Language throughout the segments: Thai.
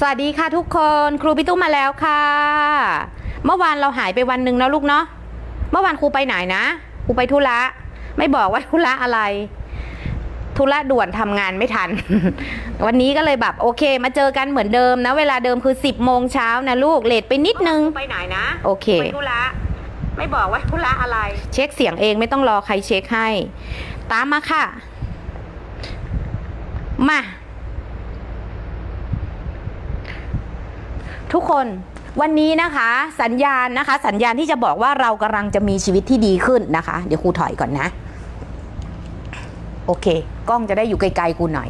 สวัสดีค่ะทุกคนครูพี่ตุ้มมาแล้วค่ะ เมื่อวานเราหายไปวันหนึ่งแล้วลูกเนาะเมื่อวานครูไปไหนนะครูไปธุระไม่บอกว่าธุระอะไร ธุระด่วนทำงานไม่ทัน วันนี้ก็เลยแบบโอเค มาเจอกันเหมือนเดิมนะ เวลาเดิมคือ10โมงเช้านะลูกเลทไปนิดนึงไปไหนนะโอเคไปธุระไม่บอกว่าธุระอะไร เช็คเสียงเองไม่ต้องรอใครเช็คให้ ตามมาค่ะ มา ทุกคนวันนี้นะคะสัญญาณนะคะ สัญญาณที่จะบอกว่าเรากำลังจะมีชีวิตที่ดีขึ้นนะคะ เดี๋ยวครูถอยก่อนนะ โอเค กล้องจะได้อยู่ไกลๆกูหน่อย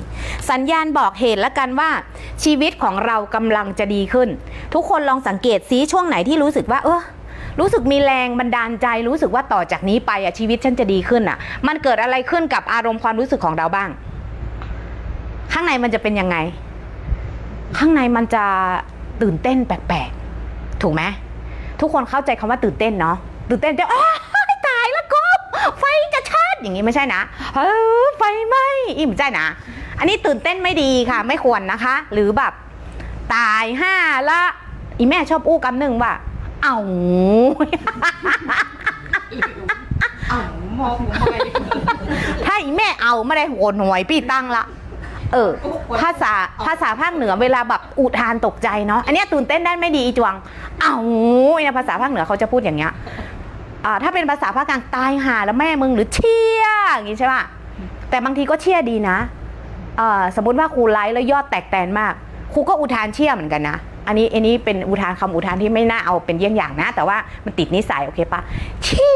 สัญญาณบอกเหตุแล้วกันว่า ชีวิตของเรากำลังจะดีขึ้น ทุกคนลองสังเกตซิช่วงไหนที่รู้สึกว่า เออรู้สึกมีแรงบันดาลใจรู้สึกว่าต่อจากนี้ไปอะชีวิตฉันจะดีขึ้นอะมันเกิดอะไรขึ้นกับอารมณ์ความรู้สึกของเราบ้าง ข้างในมันจะเป็นยังไง ข้างในมันจะ ตื่นเต้นแปลกๆ ถูกไหมทุกคนเข้าใจคำว่าตื่นเต้นเนาะตื่นเต้นจะอ้าวตายแล้วกบไฟจะชาติอย่างนี้ไม่ใช่นะเออไฟไหม้อิ่มใจนะ อันนี้ตื่นเต้นไม่ดีค่ะ ไม่ควรนะคะ หรือแบบตายห้าละอีแม่ชอบอู้กำหนึ่งว่าเอาอ้าวมองผมไปถ้าอีแม่เอาไม่ได้โหนหวยพี่ตั้งละ เออภาษาภาษาภาคเหนือเวลาแบบอุทานตกใจเนาะอันนี้ตื่นเต้นได้ไม่ดีอีจวงเอาเนี่ยภาษาภาคเหนือเขาจะพูดอย่างเงี้ยถ้าเป็นภาษาภาคกลางตายห่าแล้วแม่มึงหรือเชี่ยอย่างงี้ใช่ป่ะแต่บางทีก็เชี่ยดีนะสมมติว่าครูไลฟ์แล้วยอดแตกแตนมากครูก็อุทานเชี่ยเหมือนกันนะ อันนี้อันนี้เป็นอุทานคำอุทานที่ไม่น่าเอาเป็นเยี่ยงอย่างนะ แต่ว่ามันติดนิสัยโอเคปะเชี่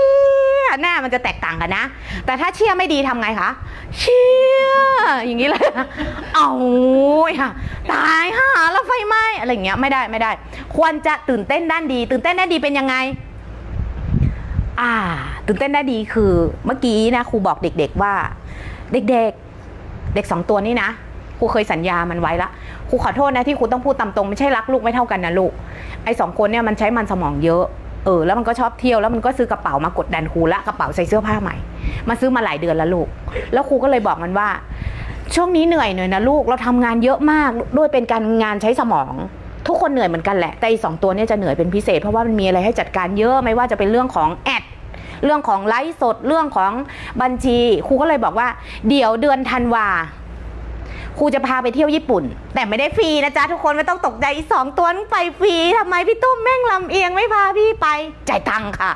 ยหน้ามันจะแตกต่างกันนะ แต่ถ้าเชี่ยไม่ดีทำไงคะเชี่ยอย่างนี้เลยเอาค่ะตายห่าแล้วไฟไหม้อะไรอย่างเงี้ยไม่ได้ไม่ได้ ควรจะตื่นเต้นด้านดี ตื่นเต้นด้านดีเป็นยังไงอ่า ตื่นเต้นได้ดีคือเมื่อกี้นะครูบอกเด็ก ๆว่า เด็ก ๆ เด็กสองตัวนี้นะ ครูเคยสัญญามันไว้ละครูขอโทษนะที่ครูต้องพูดตามตรงไม่ใช่รักลูกไม่เท่ากันนะลูกไอ้สองคนเนี่ยมันใช้มันสมองเยอะเออแล้วมันก็ชอบเที่ยวแล้วมันก็ซื้อกระเป๋ามากดดันครูละกระเป๋าใส่เสื้อผ้าใหม่มาซื้อมาหลายเดือนแล้วลูก แล้วครูก็เลยบอกมันว่า ช่วงนี้เหนื่อยหน่อยนะลูกเราทำงานเยอะมากด้วยเป็นการงานใช้สมอง ทุกคนเหนื่อยเหมือนกันแหละ แต่อีสองตัวเนี่ยจะเหนื่อยเป็นพิเศษ เพราะว่ามันมีอะไรให้จัดการเยอะไม่ว่าจะเป็นเรื่องของแอดเรื่องของไลฟ์สดเรื่องของบัญชีครูก็เลยบอกว่า เดี๋ยวเดือนธันวา ครูจะพาไปเที่ยวญี่ปุ่น แต่ไม่ได้ฟรีนะจ๊ะทุกคนไม่ต้องตกใจอีสองตัวนั้นไปฟรีทำไมพี่ตุ้มแม่งลำเอียงไม่พาพี่ไปจ่ายตังค่ะ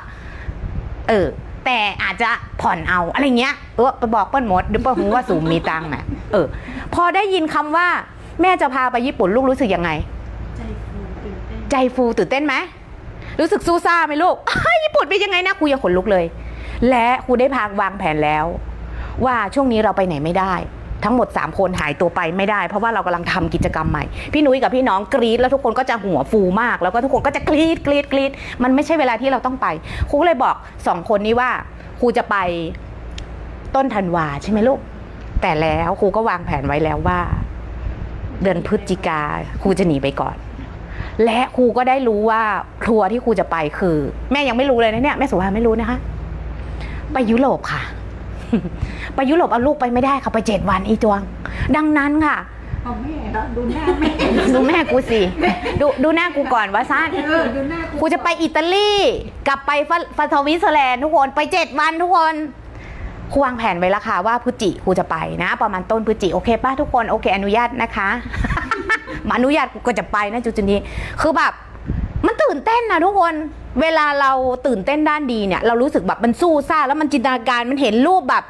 เออ แต่อาจจะผ่อนเอาอะไรเงี้ยเออไปบอกเปิ้ลหมดเดี๋ยวเปิ้ลหูว่าสูมมีตังค์น่ะเออ พอได้ยินคำว่า แม่จะพาไปญี่ปุ่นลูกรู้สึกยังไง ใจฟูตื่นเต้นใจฟูตื่นเต้นไหมรู้สึกสู้ซ่าไหมลูกญี่ปุ่นเป็นยังไงนะครูยังขนลุกเลย และครูได้พาวางแผนแล้ว ว่าช่วงนี้เราไปไหนไม่ได้ ทั้งหมด 3 คนหายตัวไปไม่ได้ เพราะว่าเรากำลังทำกิจกรรมใหม่ พี่นุ้ยกับพี่น้องกรี๊ดแล้วทุกคนก็จะหัวฟูมาก แล้วก็ทุกคนก็จะกรี๊ดกรี๊ดกรี๊ดมันไม่ใช่เวลาที่เราต้องไปครูเลยบอกสองคนนี้ว่าครูจะไปต้นธันวาใช่ไหมลูกแต่แล้วครูก็วางแผนไว้แล้วว่า เดือนพฤศจิกาครูจะหนีไปก่อน และครูก็ได้รู้ว่าทัวร์ที่ครูจะไปคือ แม่ยังไม่รู้เลยนะเนี่ยแม่สุภาไม่รู้นะคะ ไปยุโรปค่ะ ไปยุโรปเอาลูกไปไม่ได้ค่ะไปเจ็ดวันอีจวง ดังนั้นค่ะเอาแม่เนาะดูหน้าแม่ดูแม่กูสิดูดูหน้ากูก่อนว่าซ่านเออดูหน้าครูจะไปอิตาลีกลับไปฟะฟาสวิตเซอร์แลนด์ทุกคนไปเจ็ดวันทุกคนครูวางแผนไว้แล้วค่ะว่าพฤศจิครูจะไปนะ ประมาณต้นพฤศจิโอเคป้าทุกคนโอเคอนุญาตนะคะ มาอนุญาตกูก็จะไปนะจุดจุดนี้คือแบบ มันตื่นเต้นนะทุกคน เวลาเราตื่นเต้นด้านดีเนี่ย เรารู้สึกแบบมันสู้ซ่า แล้วมันจินตนาการมันเห็นรูปแบบ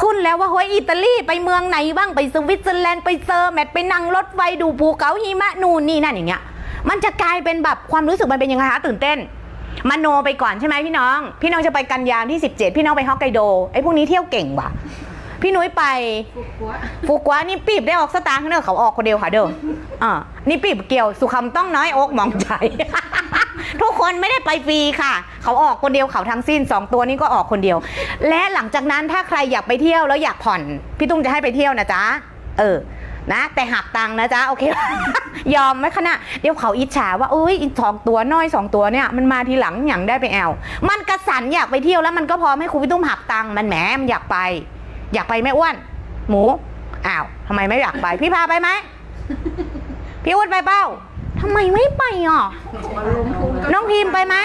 ขึ้นแล้วว่าเฮ้ยอิตาลีไปเมืองไหนบ้างไปสวิตเซอร์แลนด์ไปเซอร์แมทไปนั่งรถไฟดูภูเขาหิมะนู่นนี่นั่นอย่างเงี้ย มันจะกลายเป็นแบบความรู้สึกมันเป็นยังไงคะตื่นเต้นมโนไปก่อนใช่ไหมพี่น้อง พี่น้องจะไปกันยามที่ 17 พี่น้องไปฮอกไกโดไอ้พวกนี้เที่ยวเก่งว่ะ พี่นุ้ยไปฟูกัวฟูกวานี่ปีบได้ออกสตางค์เนอะเขาออกคนเดียวค่ะเด้ออ่านี่ปีบเกี่ยวสุคำต้องน้อยอกหมองใจ ทุกคนไม่ได้ไปฟรีค่ะ เขาออกคนเดียวเขาทั้งสิ้นสองตัวนี้ก็ออกคนเดียว และหลังจากนั้นถ้าใครอยากไปเที่ยวแล้วอยากผ่อน พี่ตุ้มจะให้ไปเที่ยวนะจ๊ะเออนะแต่หักตังค์นะจ๊ะโอเค ยอมไหมคะนะเดี๋ยวเขาอิจฉาว่าเอ้ยอีกสองตัวน้อยสองตัวเนี่ยมันมาทีหลังอย่างได้ไปแอลมันกระสันอยากไปเที่ยวแล้วมันก็พร้อมให้ครูพี่ตุ้มหักตังค์มันแหมมันอยากไป อยากไปแม่อ้วน หมูอ้าวทำไมไม่อยากไป พี่พาไปไหมพี่อ้วนไปเป้าไทำไมไม่ไปอะมาลงทุนก็น้องพิมพ์ไปไหม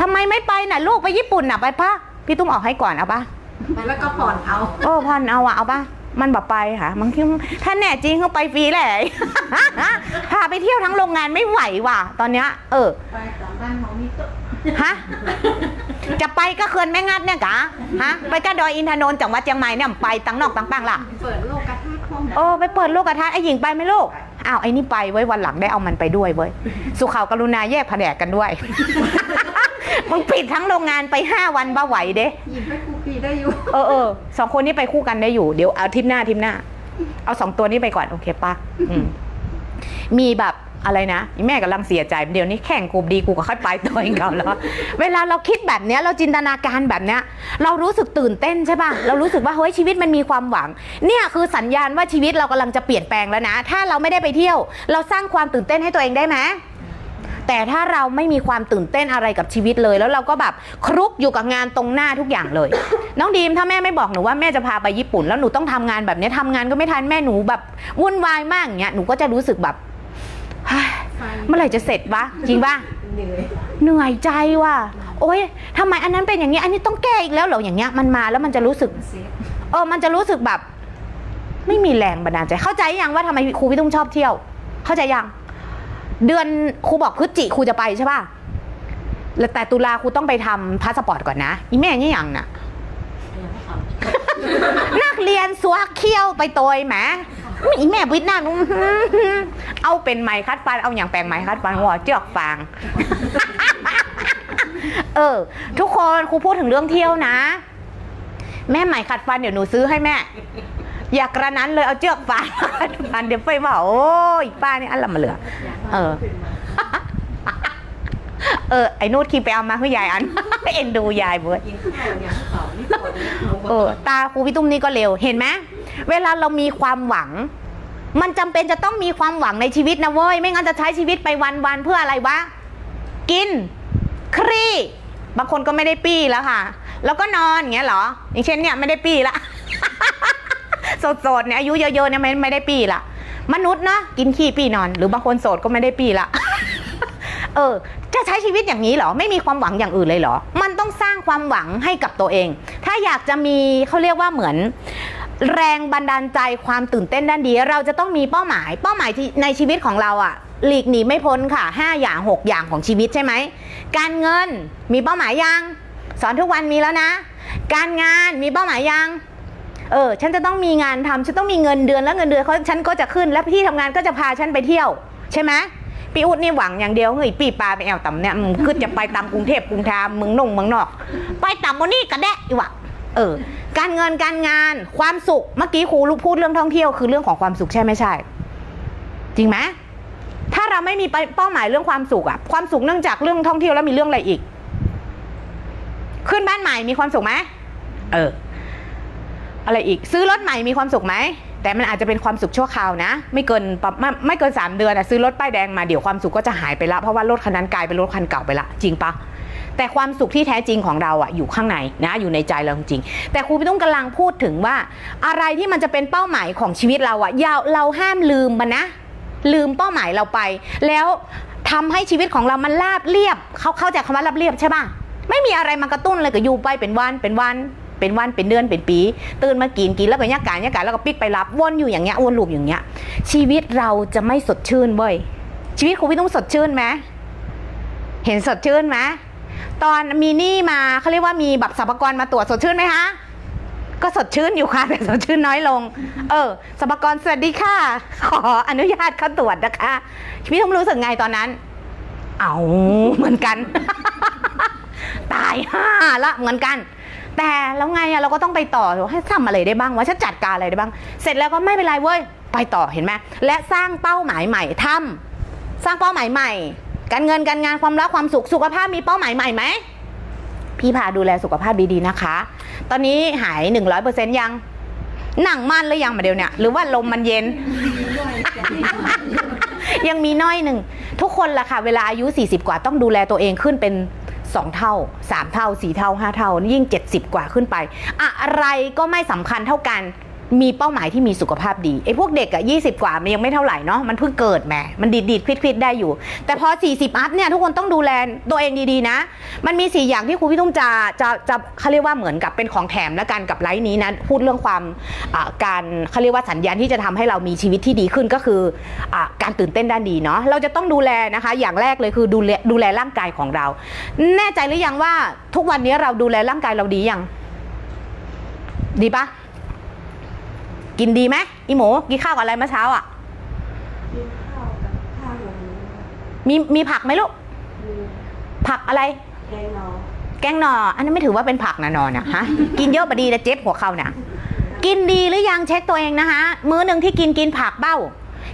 ทำไมไม่ไปน่ะ ลูกไปญี่ปุ่นน่ะไปปะพี่ตุ้มออกให้ก่อนเอาปะแล้วก็ผ่อนเอาโอ้พันเอาอะเอาปะมันแบบไปค่ะมันคิดว่าถ้าแน่จริงเขาไปฟรีแหละพาไปเที่ยวทั้งโรงงานไม่ไหวว่ะ ตอนเนี้ยเออไปตามบ้านของนี่ก็ฮะ จะไปก็เขื่อนแม่งัดเนี่ยกะฮะไปก็ดอยอินทนนท์จังหวัดเชียงใหม่เนี่ยไปตังนอกตังปังล่ะเปิดโลกกระทะห้องโอ้ไปเปิดลูกกระทะไอ้หญิงไปไหมลูกอ้าวไอ้นี่ไปไว้ยวันหลังได้เอามันไปด้วยเว้ยสุขาวกรุณาแยกแผนกกันด้วยมึงปิดทั้งโรงงานไปห้าวันบ้าไหวเด้หยิบให้ครูปีได้อยู่เออเออสองคนนี้ไปคู่กันได้อยู่เดี๋ยวเอาทิมหน้าทิมหน้า เอาสองตัวนี้ไปก่อนโอเคปะอืมมีแบบ อะไรนะอีแม่กำลังเสียใจเดี๋ยวนี้แข่งกูดีกูก็ค่อยไปตัวเองเขาแล้วเวลาเราคิดแบบเนี้ยเราจินตนาการแบบเนี้ยเรารู้สึกตื่นเต้นใช่ป่ะเรารู้สึกว่าเฮ้ยชีวิตมันมีความหวัง เนี่ยคือสัญญาณว่าชีวิตเรากำลังจะเปลี่ยนแปลงแล้วนะ ถ้าเราไม่ได้ไปเที่ยว เราสร้างความตื่นเต้นให้ตัวเองได้ไหมแต่ถ้าเราไม่มีความตื่นเต้นอะไรกับชีวิตเลย แล้วเราก็แบบครุกอยู่กับงานตรงหน้าทุกอย่างเลย น้องดีมถ้าแม่ไม่บอกหนูว่าแม่จะพาไปญี่ปุ่น แล้วหนูต้องทำงานแบบเนี้ยทำงานก็ไม่ทันแม่หนูแบบวุ่นวายมากอย่างเงี้ยหนูก็จะรู้สึกแบบ เฮ้ยเมื่อไหร่จะเสร็จวะจริงปะเหนื่อยเหนื่อยใจว่ะโอ๊ยทำไมอันนั้นเป็นอย่างนี้ อันนี้ต้องแก้อีกแล้วเหรออย่างเงี้ยมันมาแล้วมันจะรู้สึกเซฟเออมันจะรู้สึกแบบ ไม่มีแรงบันดาลใจ เข้าใจยังว่าทำไมครูพี่ตุ้มชอบเที่ยว เข้าใจยังเดือนครูบอกพฤศจิครูจะไปใช่ป่ะแล้วแต่ตุลาครูต้องไปทำพาสปอร์ตก่อนนะอีแม่นี่ยังน่ะนักเรียนสัวเคี้ยวไปโตยแหม อีแม่วิทย์หน้านุ่มเอาเป็นไม้คัดฟันเอาอย่างแปลงไม้คัดฟันหัวเจือกฟาง เออ ทุกคนครูพูดถึงเรื่องเที่ยวนะ แม่ใหม่ขัดฟันเดี๋ยวหนูซื้อให้แม่ อยากกระนั้นเลยเอาเชือกฟางขัดฟันเดี๋ยวไปว่าโอ้ยป้านี่อันละมาเหลือ เออ เออไอ้นูดคีไปเอามาให้ยายอัน เอ็นดูยายเว้ยกินข้าวอย่างเขานี่ปวดเลยหนูบอกเออตาครูพี่ตุ้มนี่ก็เร็วเห็นไหม เวลาเรามีความหวัง มันจำเป็นจะต้องมีความหวังในชีวิตนะเว้ย ไม่งั้นจะใช้ชีวิตไปวันๆเพื่ออะไรวะ กิน ครีบางคนก็ไม่ได้ปี้แล้วค่ะ แล้วก็นอนอย่างเงี้ยเหรอ อย่างเช่นเนี่ยไม่ได้ปี้ละโสดๆเนี่ยอายุเยอะๆเนี่ยไม่ไม่ได้ปี้ละมนุษย์นะกินขี้ปี้นอน หรือบางคนโสดก็ไม่ได้ปี้ละเออจะใช้ชีวิตอย่างนี้เหรอ ไม่มีความหวังอย่างอื่นเลยเหรอ มันต้องสร้างความหวังให้กับตัวเอง ถ้าอยากจะมีเขาเรียกว่าเหมือน แรงบันดาลใจความตื่นเต้นด้านดี เราจะต้องมีเป้าหมาย เป้าหมายในชีวิตของเราอะหลีกหนีไม่พ้นค่ะ 5 อย่าง 6 อย่างของชีวิตใช่ไหม การเงินมีเป้าหมายยัง สอนทุกวันมีแล้วนะ การงานมีเป้าหมายยัง เออ ฉันจะต้องมีงานทำฉันต้องมีเงินเดือนแล้วเงินเดือนเขาฉันก็จะขึ้น แล้วที่ทำงานก็จะพาฉันไปเที่ยว ใช่ไหมพี่อุดนี่หวังอย่างเดียวเฮ้ยปีปลาไปแอวต่ำเนี่ยมึงคือจะไปตามกรุงเทพกรุงทามเมืองนงเมืองนอก ไปต่ำวันนี้กระแดะอีวะเออ การเงินการงานความสุขเมื่อกี้ครูพูดเรื่องท่องเที่ยวคือเรื่องของความสุขใช่ไม่ใช่ จริงไหมถ้าเราไม่มีเป้าหมายเรื่องความสุขอะความสุขเนื่องจากเรื่องท่องเที่ยวแล้วมีเรื่องอะไรอีก ขึ้นบ้านใหม่มีความสุขไหมเออ อะไรอีก ซื้อรถใหม่มีความสุขไหมแต่มันอาจจะเป็นความสุขชั่วคราวนะ ไม่เกินไม่ไม่เกิน 3 เดือนอะซื้อรถป้ายแดงมาเดี๋ยวความสุขก็จะหายไปละเพราะว่ารถคันนั้นกลายเป็นรถคันเก่าไปละจริงปะ แต่ความสุขที่แท้จริงของเราอะอยู่ข้างในนะอยู่ในใจเราจริง แต่ครูพี่ตุ้มกำลังพูดถึงว่า อะไรที่มันจะเป็นเป้าหมายของชีวิตเราอะอย่าเราห้ามลืมมันนะ ลืมเป้าหมายเราไป แล้วทำให้ชีวิตของเรามันราบเรียบ เขาเข้าใจคำว่าราบเรียบใช่ป่ะไม่มีอะไรมากระตุ้นเลยก็อยู่ไปเป็นวันเป็นวันเป็นวันเป็นเดือนเป็นปี ตื่นมากินกินแล้วก็ยักการยักการแล้วก็ปิกไปรับวนอยู่อย่างเงี้ยวนลูปอย่างเงี้ย ชีวิตเราจะไม่สดชื่นเว้ยชีวิตคุณพี่ต้องสดชื่นไหมเห็นสดชื่นไหม ตอนมีหนี้มาเขาเรียกว่ามีแบบสรรพากรมาตรวจสดชื่นไหมคะก็สดชื่นอยู่ค่ะ แต่สดชื่นน้อยลง เออสรรพากรสวัสดีค่ะ ขออนุญาตเข้าตรวจนะคะชีวิตผมรู้สึกไงตอนนั้น เอาเหมือนกัน ตายห่าละเหมือนกัน แต่แล้วไงอะเราก็ต้องไปต่อให้ทำอะไรได้บ้างว่าฉันจัดการอะไรได้บ้าง เสร็จแล้วก็ไม่เป็นไรเว้ยไปต่อเห็นไหมและสร้างเป้าหมายใหม่ทำสร้างเป้าหมายใหม่ การเงินการงานความรักความสุขสุขภาพมีเป้าหมายใหม่ไหมพี่พาดูแลสุขภาพดีๆนะคะ ตอนนี้หายหนึ่งร้อยเปอร์เซ็นยัง หนังมันหรือยังมาเดียวเนี่ย หรือว่าลมมันเย็น ยังมีน้อยหนึ่ง ทุกคนล่ะค่ะ เวลาอายุ 40 กว่าต้องดูแลตัวเองขึ้นเป็น 2 เท่า 3 เท่า 4 เท่า 5 เท่า ยิ่ง 70 กว่าขึ้นไป อะไรก็ไม่สำคัญเท่ากัน มีเป้าหมายที่มีสุขภาพดีไอ้พวกเด็กอะยี่สิบกว่ามันยังไม่เท่าไหร่เนาะมันเพิ่งเกิดแหมมันดีดดีดคิดคิดได้อยู่ แต่พอ 40 อัพเนี่ยทุกคนต้องดูแลตัวเองดีๆนะ มันมี4อย่างที่ครูพี่ตุ้มจะจะจะเขาเรียกว่าเหมือนกับเป็นของแถมและกันกับไลฟ์นี้นะพูดเรื่องความการเขาเรียกว่าสัญญาณที่จะทำให้เรามีชีวิตที่ดีขึ้นก็คืออการตื่นเต้นด้านดีเนาะเราจะต้องดูแลนะคะ อย่างแรกเลยคือดูแลดูแลร่างกายของเรา แน่ใจหรือยังว่าทุกวันนี้เราดูแลร่างกายเราดียังดีปะ กินดีไหมอีหมูกินข้าวกับอะไรเมื่อเช้าอะกินข้าวกับข้าวหมูมีมีผักไหมลูกมีผักอะไร แกงนอแกงหนออันนั้นไม่ถือว่าเป็นผักนะนอนนะฮะ กินเยอะบดีแต่เจ็บหัวเข่านะกินดีหรือยังเช็คตัวเองนะคะมื้อหนึ่งที่กินกินผักเบ้า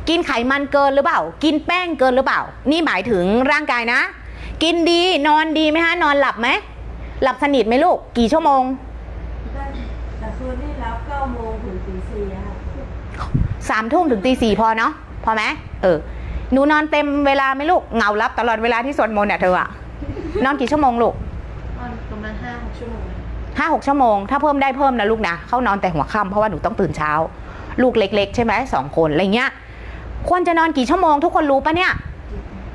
กินไขมันเกินหรือเปล่า กินแป้งเกินหรือเปล่า นี่หมายถึงร่างกายนะ กินดีนอนดีไหมฮะนอนหลับไหมหลับสนิทไหมลูก กี่ชั่วโมงได้ แต่คืนที่รับเก้าโมงถึงตีสี่อะค่ะสามทุ่มถึงตีสี่พอเนาะพอไหมเออหนูนอนเต็มเวลาไหมลูกเหงารับตลอดเวลาที่สวดมนต์เนี่ยเธออะนอนกี่ชั่วโมงลูกนอนประมาณห้าหกชั่วโมงห้าหกชั่วโมง ถ้าเพิ่มได้เพิ่มนะลูกนะเข้านอนแต่หัวค่ำเพราะว่าหนูต้องตื่นเช้า ลูกเล็ก ๆ ใช่ไหมสองคนอะไรเงี้ยควรจะนอนกี่ชั่วโมง ทุกคนรู้ปะเนี่ย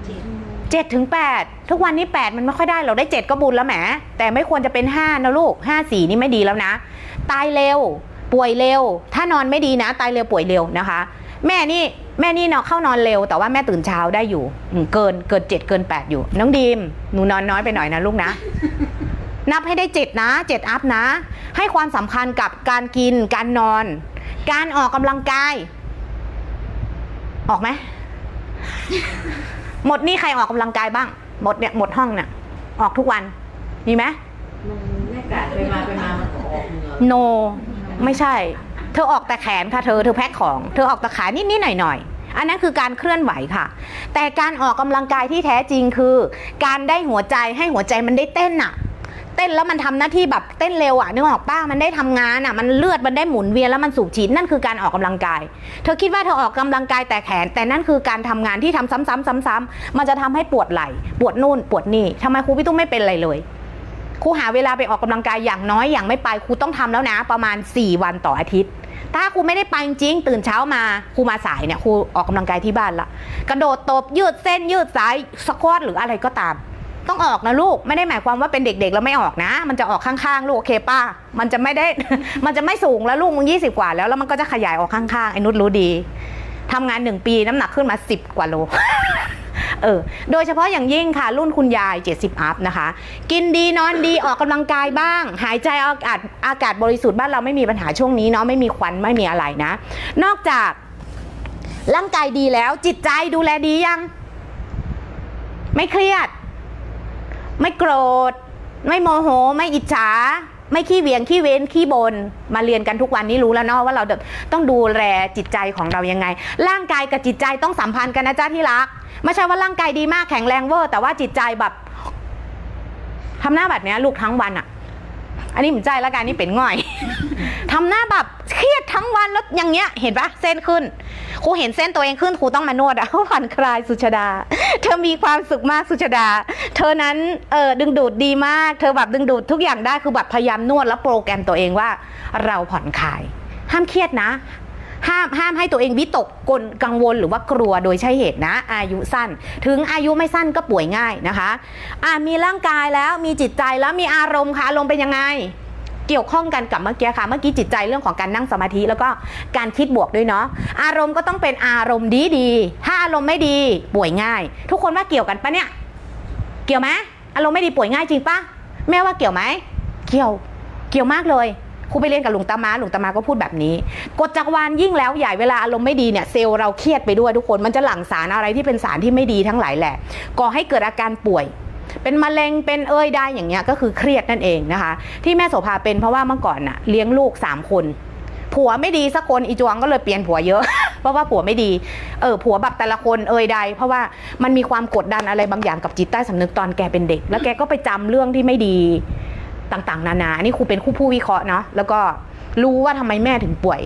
เจ็ดเจ็ดถึงแปดทุกวันนี้แปดมันไม่ค่อยได้เราได้เจ็ดก็บุญแล้วแหมแต่ไม่ควรจะเป็นห้านะลูกห้าสี่นี่ไม่ดีแล้วนะ ตายเร็ว ป่วยเร็ว ถ้านอนไม่ดีนะ ตายเร็วป่วยเร็วนะคะ แม่นี่แม่นี่เนาะเข้านอนเร็ว แต่ว่าแม่ตื่นเช้าได้อยู่เกินเกินเจ็ดเกินแปดอยู่ น้องดีมหนูนอนน้อยไปหน่อยนะลูกนะ นับให้ได้เจ็ดนะเจ็ดอัพนะ ให้ความสำคัญกับการกินการนอน การออกกำลังกาย ออกไหมหมดนี่ใครออกกำลังกายบ้าง หมดเนี่ยหมดห้องเนี่ยออกทุกวันมีไหมมันแม่กาดไปมาไปมา มันก็ออกเหงื่อโน ไม่ใช่ เธอออกแต่แขนค่ะเธอเธอแพ็คของ เธอออกแต่ขานิดนิดหน่อยหน่อยๆ อันนั้นคือการเคลื่อนไหวค่ะ แต่การออกกำลังกายที่แท้จริงคือ การได้หัวใจให้หัวใจมันได้เต้นอะเต้นแล้วมันทำหน้าที่แบบเต้นเร็วอะนึกออกป้ามันได้ทำงานอะมันเลือดมันได้หมุนเวียนแล้วมันสูบฉีดนั่นคือการออกกำลังกาย เธอคิดว่าเธอออกกำลังกายแต่แขน แต่นั่นคือการทำงานที่ทำซ้ำๆซ้ำๆมันจะทำให้ปวดไหล่ปวดนู่นปวดนี่ทำไมครูพี่ตุ้มไม่เป็นอะไรเลย ครูหาเวลาไปออกกำลังกายอย่างน้อยอย่างไม่ไปครูต้องทำแล้วนะ ประมาณ 4 วันต่ออาทิตย์ ถ้าครูไม่ได้ไปจริงตื่นเช้ามาครูมาสายเนี่ยครูออกกำลังกายที่บ้านละกระโดดตบยืดเส้นยืดสายสควอตหรืออะไรก็ตาม ต้องออกนะลูกไม่ได้หมายความว่าเป็นเด็กๆแล้วไม่ออกนะ มันจะออกข้างๆลูกโอเคป้า มันจะไม่ได้มันจะไม่สูงแล้วลูกมึงยี่สิบกว่าแล้วแล้วมันก็จะขยายออกข้างๆไอ้นุชรู้ดีทำงานหนึ่งปีน้ำหนักขึ้นมาสิบกว่าโล เออโดยเฉพาะอย่างยิ่งค่ะ รุ่นคุณยาย 70 อัพนะคะ กินดีนอนดีออกกำลังกายบ้าง หายใจออากาศอากาศบริสุทธิ์บ้านเราไม่มีปัญหาช่วงนี้เนาะไม่มีควันไม่มีอะไรนะ นอกจากร่างกายดีแล้วจิตใจดูแลดียัง ไม่เครียด ไม่โกรธ ไม่โมโห ไม่อิจฉา ไม่ขี้เวียงขี้เว้นขี้บนมาเรียนกันทุกวันนี้รู้แล้วเนาะว่าเราต้องดูแลจิตใจของเรายังไง ร่างกายกับจิตใจต้องสัมพันธ์กันนะจ้าที่รักไม่ใช่ว่าร่างกายดีมากแข็งแรงเวอร์ แต่ว่าจิตใจแบบทำหน้าแบบเนี้ยลูกทั้งวันอะอันนี้เหมือนใจแล้วกันนี่เป็นง่อย ทำหน้าแบบเครียดทั้งวันแล้วอย่างเงี้ย เห็นปะเส้นขึ้นครูเห็นเส้นตัวเองขึ้นครูต้องมานวดอะผ่อนคลายสุชดา เธอมีความสุขมากสุชดา เธอนั้นเออดึงดูดดีมาก เธอแบบดึงดูดทุกอย่างได้คือแบบพยายามนวดแล้วโปรแกรมตัวเองว่า เราผ่อนคลาย ห้ามเครียดนะห้ามห้ามให้ตัวเองวิตกกลกังวลหรือว่ากลัวโดยใช่เหตุนะ อายุสั้น ถึงอายุไม่สั้นก็ป่วยง่ายนะคะ อ่ามีร่างกายแล้วมีจิตใจแล้วมีอารมณ์ค่ะอารมณ์เป็นยังไง เกี่ยวข้องกันกับเมื่อกี้ค่ะ เมื่อกี้จิตใจเรื่องของการนั่งสมาธิแล้วก็การคิดบวกด้วยเนาะ อารมณ์ก็ต้องเป็นอารมณ์ดีดี ถ้าอารมณ์ไม่ดีป่วยง่าย ทุกคนว่าเกี่ยวกันปะเนี่ย เกี่ยวไหมอารมณ์ไม่ดีป่วยง่ายจริงปะแม่ว่าเกี่ยวไหม เกี่ยว เกี่ยวมากเลยครูไปเรียนกับหลวงตามาหลวงตามาก็พูดแบบนี้กฎจักรวาลยิ่งแล้วใหญ่เวลาอารมณ์ไม่ดีเนี่ยเซลล์เราเครียดไปด้วยทุกคนมันจะหลั่งสารอะไรที่เป็นสารที่ไม่ดีทั้งหลายแหละก่อให้เกิดอาการป่วย เป็นมะเร็งเป็นเอ้ยได้อย่างเงี้ยก็คือเครียดนั่นเองนะคะ ที่แม่โสภาเป็นเพราะว่าเมื่อก่อนน่ะเลี้ยงลูกสามคนผัวไม่ดีสักคนอีจวงก็เลยเปลี่ยนผัวเยอะ เพราะว่าผัวไม่ดีเออผัวแบบแต่ละคนเอ่ยใด เพราะว่ามันมีความกดดันอะไรบางอย่างกับจิตใต้สำนึกตอนแกเป็นเด็ก แล้วแกก็ไปจำเรื่องที่ไม่ดีต่างๆ นานานนี้ครูเป็นครูผู้วิเคราะห์เนาะแล้วก็รู้ว่าทำไมแม่ถึงป่วย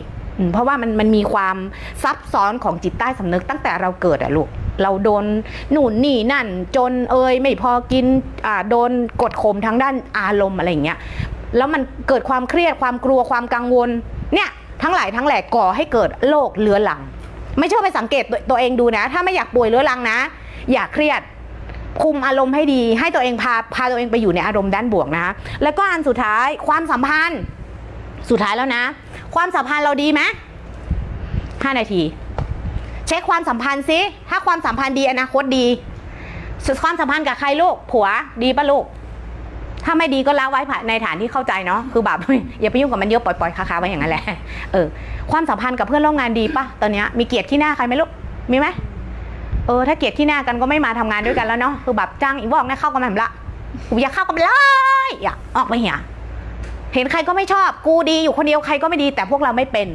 เพราะว่ามันมันมีความซับซ้อนของจิตใต้สำนึกตั้งแต่เราเกิดอะลูกเราโดนหนุนนี่นั่น จนเอ่ยไม่พอกินอ่าโดนกดข่มทางด้านอารมณ์อะไรอย่างเงี้ยแล้วมันเกิดความเครียดความกลัวความกังวลเนี่ยทั้งหลายทั้งแหล่ก่อให้เกิดโรคเรื้อรัง ไม่เชื่อไปสังเกตตัวตัวเองดูนะ ถ้าไม่อยากป่วยเรื้อรังนะ อย่าเครียดคุมอารมณ์ให้ดี ให้ตัวเองพาพาตัวเองไปอยู่ในอารมณ์ด้านบวกนะแล้วก็อันสุดท้ายความสัมพันธ์สุดท้ายแล้วนะ ความสัมพันธ์เราดีไหมห้านาที เช็คความสัมพันธ์ซิถ้าความสัมพันธ์ดีอนาคตดีสุดความสัมพันธ์กับใครลูกผัวดีปะลูก ถ้าไม่ดีก็ละไว้ในฐานที่เข้าใจเนาะคือแบบอย่าไปยุ่งกับมันเยอะปล่อยๆคาๆไว้อย่างนั้นแหละเออความสัมพันธ์กับเพื่อนร่วมงานดีปะตอนนี้มีเกียรติที่หน้าใครไหมลูกมีไหมเออถ้าเกียดที่หน้ากันก็ไม่มาทำงานด้วยกันแล้วเนาะคือแบบจ้างอีบอกนะเข้ากันแบบละกูอยากเข้ากันเลยอยาออกไปเหีย เห็นใครก็ไม่ชอบ กูดีอยู่คนเดียวใครก็ไม่ดี แต่พวกเราไม่เป็น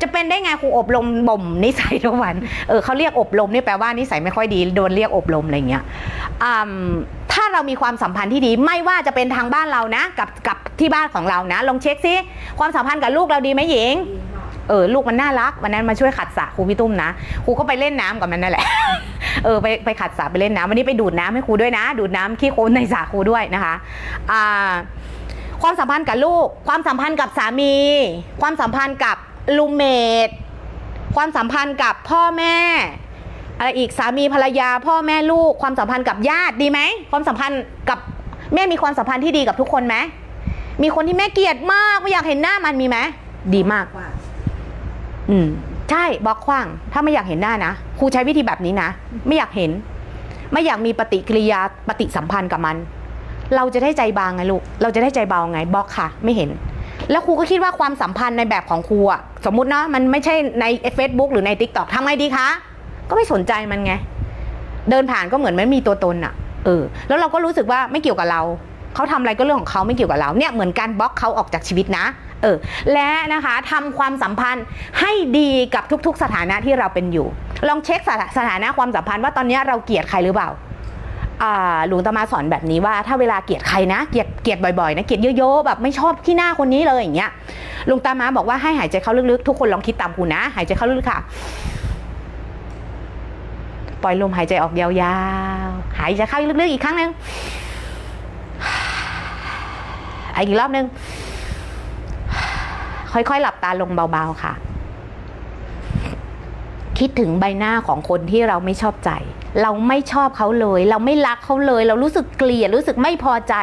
จะเป็นได้ไงครูอบรมบ่มนิสัยทุกวันเออเขาเรียกอบรมนี่แปลว่านิสัยไม่ค่อยดีโดนเรียกอบรมอะไรเงี้ยถ้าเรามีความสัมพันธ์ที่ดีไม่ว่าจะเป็นทางบ้านเรานะกับกับที่บ้านของเรานะ ลองเช็คซิความสัมพันธ์กับลูกเราดีไหมหญิงเออลูกมันน่ารักวันนั้นมาช่วยขัดสระครูพี่ตุ้มนะครูก็ไปเล่นน้ำกับมันนั่นแหละเออไปไปขัดสระไปเล่นน้ำวันนี้ไปดูดน้ำให้ครูด้วยนะ ดูดน้ำขี้โคลนในสระครูด้วยนะคะอ่า ความสัมพันธ์กับลูก ความสัมพันธ์กับสามี ความสัมพันธ์กับลูเมดความสัมพันธ์กับพ่อแม่ อะไรอีกสามีภรรยา พ่อแม่ลูก ความสัมพันธ์กับญาติดีไหมความสัมพันธ์กับแม่มีความสัมพันธ์ที่ดีกับทุกคนไหมมีคนที่แม่เกลียดมากไม่อยากเห็นหน้ามันมีไหมดีมากอืมใช่บล็อกขว้าง ถ้าไม่อยากเห็นหน้านะครูใช้วิธีแบบนี้นะไม่อยากเห็น ไม่อยากมีปฏิกิริยาปฏิสัมพันธ์กับมัน เราจะได้ใจบางไงลูก เราจะได้ใจเบาไงบล็อกค่ะ ไม่เห็น แล้วครูก็คิดว่าความสัมพันธ์ในแบบของครูอะสมมุตินะมันไม่ใช่ใน Facebook หรือใน t ิ k t o k ทำไงดีคะ ก็ไม่สนใจมันไง เดินผ่านก็เหมือนไม่มีตัวตนอะเออ แล้วเราก็รู้สึกว่าไม่เกี่ยวกับเรา เขาทำอะไรก็เรื่องของเขาไม่เกี่ยวกับเรา เนี่ยเหมือนการบล็อกเขาออกจากชีวิตนะ เออ และนะคะทำความสัมพันธ์ให้ดีกับทุกๆ สถานะที่เราเป็นอยู่ ลองเช็คสถานะความสัมพันธ์ว่าตอนนี้เราเกลียดใครหรือเปล่า หลวงตามาสอนแบบนี้ว่าถ้าเวลาเกลียดใครนะเกลียดเกลียดบ่อยๆนะเกลียดเยอะๆแบบไม่ชอบที่หน้าคนนี้เลยอย่างเงี้ยหลวงตามาบอกว่าให้หายใจเข้าลึกๆ ทุกคนลองคิดตามครูนะ หายใจเข้าลึกๆค่ะ ปล่อยลมหายใจออกยาวๆ หายใจเข้าลึกๆอีกครั้งหนึ่งอีกรอบหนึ่งค่อยๆ หลับตาลงเบาๆค่ะ คิดถึงใบหน้าของคนที่เราไม่ชอบใจ เราไม่ชอบเขาเลย เราไม่รักเขาเลย เรารู้สึกเกลียดรู้สึกไม่พอใจ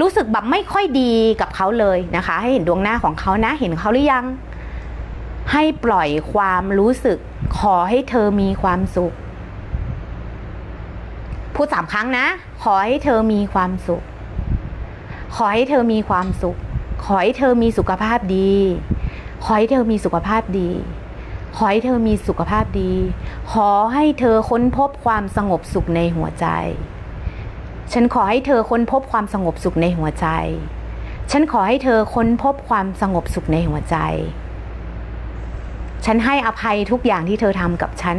รู้สึกแบบไม่ค่อยดีกับเขาเลยนะคะ ให้เห็นดวงหน้าของเขานะเห็นเขาหรือยัง ให้ปล่อยความรู้สึก ขอให้เธอมีความสุข พูดสามครั้งนะ ขอให้เธอมีความสุข ขอให้เธอมีความสุข ขอให้เธอมีสุขภาพดี ขอให้เธอมีสุขภาพดี ขอให้เธอมีสุขภาพดี ขอให้เธอค้นพบความสงบสุขในหัวใจ ฉันขอให้เธอค้นพบความสงบสุขในหัวใจ ฉันขอให้เธอค้นพบความสงบสุขในหัวใจ ฉันให้อภัยทุกอย่างที่เธอทำกับฉัน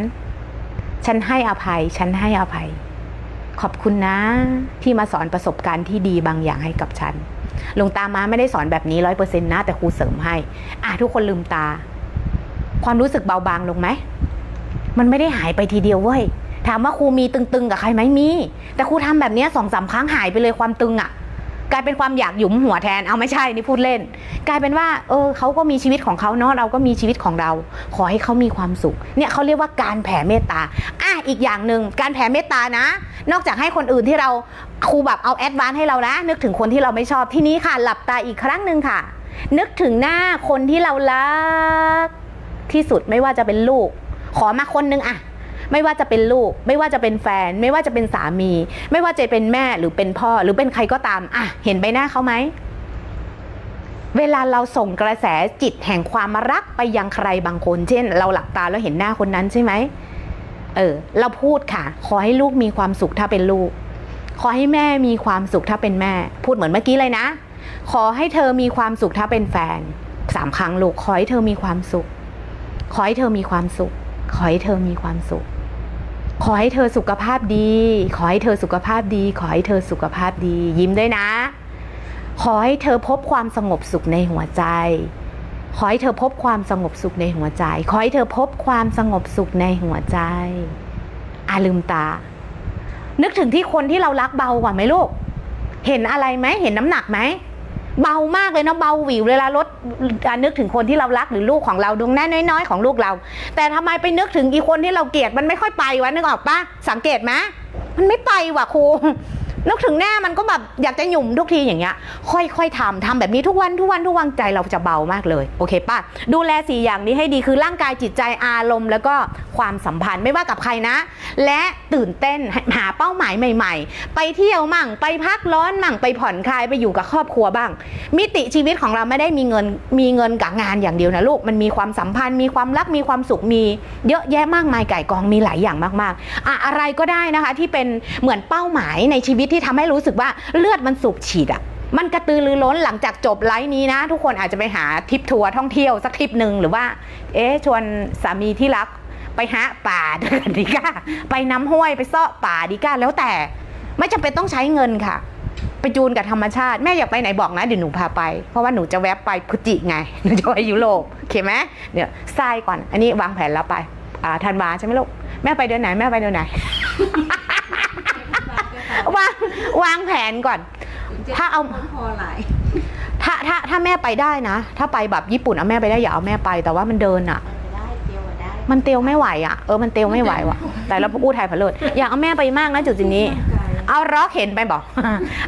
ฉันให้อภัย ฉันให้อภัย ขอบคุณนะ ที่มาสอนประสบการณ์ที่ดีบางอย่างให้กับฉันหลวงตามาไม่ได้สอนแบบนี้ร้อยเปอร์เซ็นต์นะ แต่ครูเสริมให้ อะทุกคนลืมตา ความรู้สึกเบาบางลงไหม มันไม่ได้หายไปทีเดียวเว้ย ถามว่าครูมีตึงๆกับใครไหมมี แต่ครูทำแบบนี้สองสามครั้งหายไปเลยความตึงอะ่ะ กลายเป็นความอยากหยุมหัวแทน เอาไม่ใช่นี่พูดเล่น กลายเป็นว่า เออเขาก็มีชีวิตของเขาเนาะ เราก็มีชีวิตของเรา ขอให้เขามีความสุข เนี่ยเขาเรียกว่าการแผ่เมตตา อะอีกอย่างหนึ่งการแผ่เมตตานะ นอกจากให้คนอื่นที่เราครูแบบเอาแอดวานให้เรานะ นึกถึงคนที่เราไม่ชอบที่นี้ค่ะ หลับตาอีกครั้งหนึ่งค่ะ นึกถึงหน้าคนที่เรารัก ที่สุดไม่ว่าจะเป็นลูก ขอมาคนนึงอะไม่ว่าจะเป็นลูก ไม่ว่าจะเป็นแฟน ไม่ว่าจะเป็นสามี ไม่ว่าจะเป็นแม่หรือเป็นพ่อหรือเป็นใครก็ตามอะเห็นใบหน้าเขาไหมเวลาเราส่งกระแสจิตแห่งความรักไปยังใครบางคน เช่น เราหลับตาแล้วเห็นหน้าคนนั้นใช่ไหมเออ เราพูดค่ะ ขอให้ลูกมีความสุขถ้าเป็นลูก ขอให้แม่มีความสุขถ้าเป็นแม่ พูดเหมือนเมื่อกี้เลยนะ ขอให้เธอมีความสุขถ้าเป็นแฟนสามครั้งลูก ขอให้เธอมีความสุข ขอให้เธอมีความสุข ขอให้เธอมีความสุข ขอให้เธอสุขภาพดี ขอให้เธอสุขภาพดี ขอให้เธอสุขภาพดี ยิ้มด้วยนะ ขอให้เธอพบความสงบสุขในหัวใจ ขอให้เธอพบความสงบสุขในหัวใจ ขอให้เธอพบความสงบสุขในหัวใจอาลืมตา นึกถึงที่คนที่เรารักเบากว่าไหมลูก เห็นอะไรไหม เห็นน้ำหนักไหม เบามากเลยเนาะเบาหวิวเวลารถนึกถึงคนที่เรารักหรือลูกของเราดวงแน่น้อยๆของลูกเรา แต่ทำไมไปนึกถึงอีคนที่เราเกลียดมันไม่ค่อยไปวะนึกออกปะสังเกตไหมมันไม่ไปว่ะครู นึกถึงหน้ามันก็แบบอยากจะหยุ่มทุกทีอย่างเงี้ย ค่อยๆทำทำแบบนี้ทุกวันทุกวันทุกวันใจเราจะเบามากเลย โอเคป่ะ ดูแลสี่อย่างนี้ให้ดีคือร่างกายจิตใจอารมณ์ แล้วก็ความสัมพันธ์ไม่ว่ากับใครนะ และตื่นเต้นหาเป้าหมายใหม่ ๆ ไปเที่ยวมั่ง ไปพักร้อนมั่งไปผ่อนคลายไปอยู่กับครอบครัวบ้าง มิติชีวิตของเราไม่ได้มีเงินมีเงินกับงานอย่างเดียวนะลูกมันมีความสัมพันธ์มีความรักมีความสุขมี เยอะแยะมากมายไก่กองมีหลายอย่างมากๆอะอะไรก็ได้นะคะที่เป็นเหมือนเป้าหมายในชีวิตที่ทำให้รู้สึกว่าเลือดมันสูบฉีดอะมันกระตือรือร้นหลังจากจบไลฟ์นี้นะ ทุกคนอาจจะไปหาทริปทัวร์ท่องเที่ยวสักทริปหนึ่งหรือว่า เอ๊ชวนสามีที่รักไปหาป่าดินดีก้าไปน้ำห้วยไปเซาะป่าดีก้าแล้วแต่ไม่จำเป็นต้องใช้เงินค่ะ ไปจูนกับธรรมชาติ แม่อยากไปไหนบอกนะเดี๋ยวหนูพาไป เพราะว่าหนูจะแวบไปพฤศจิไงหนูจะไปยุโรปโอเคไหมเดี๋ยวทรายก่อน อันนี้วางแผนแล้วไปอ่าธันวาใช่ไหมลูกแม่ไปเดือนไหนแม่ไปเดือนไหน วางวางแผนก่อน ถ้าเอาพอหลายถ้าถ้าถ้าแม่ไปได้นะ ถ้าไปแบบญี่ปุ่นเอาแม่ไปได้อย่าเอาแม่ไป แต่ว่ามันเดินอะไปได้เดียวได้มันเตียวไม่ไหวอะเออมันเตียวไม่ไหวว่ะ แต่เราพูดไทยผลิตอยากเอาแม่ไปมากนะจุดจุดนี้ เอาร็อกเห็นไปบอก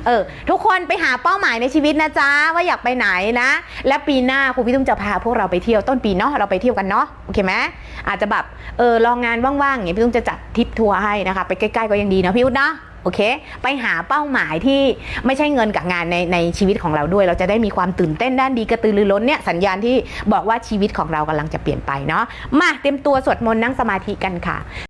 เออ ทุกคนไปหาเป้าหมายในชีวิตนะจ๊ะว่าอยากไปไหนนะ และปีหน้าครูพี่ตุ้มจะพาพวกเราไปเที่ยวต้นปีเนาะเราไปเที่ยวกันเนาะโอเคไหมอาจจะแบบเออลองงานว่างๆอย่างเงี้ยพี่ตุ้มจะจัดทริปทัวร์ให้นะคะไปใกล้ๆก็ยังดีนะพี่อุ้นเนาะโอเค ไปหาเป้าหมายที่ไม่ใช่เงินกับงานในในชีวิตของเราด้วย เราจะได้มีความตื่นเต้นด้านดีกระตือรือร้นเนี่ยสัญญาณที่บอกว่าชีวิตของเรากำลังจะเปลี่ยนไปเนาะมาเตรียมตัวสวดมนต์นั่งสมาธิกันค่ะ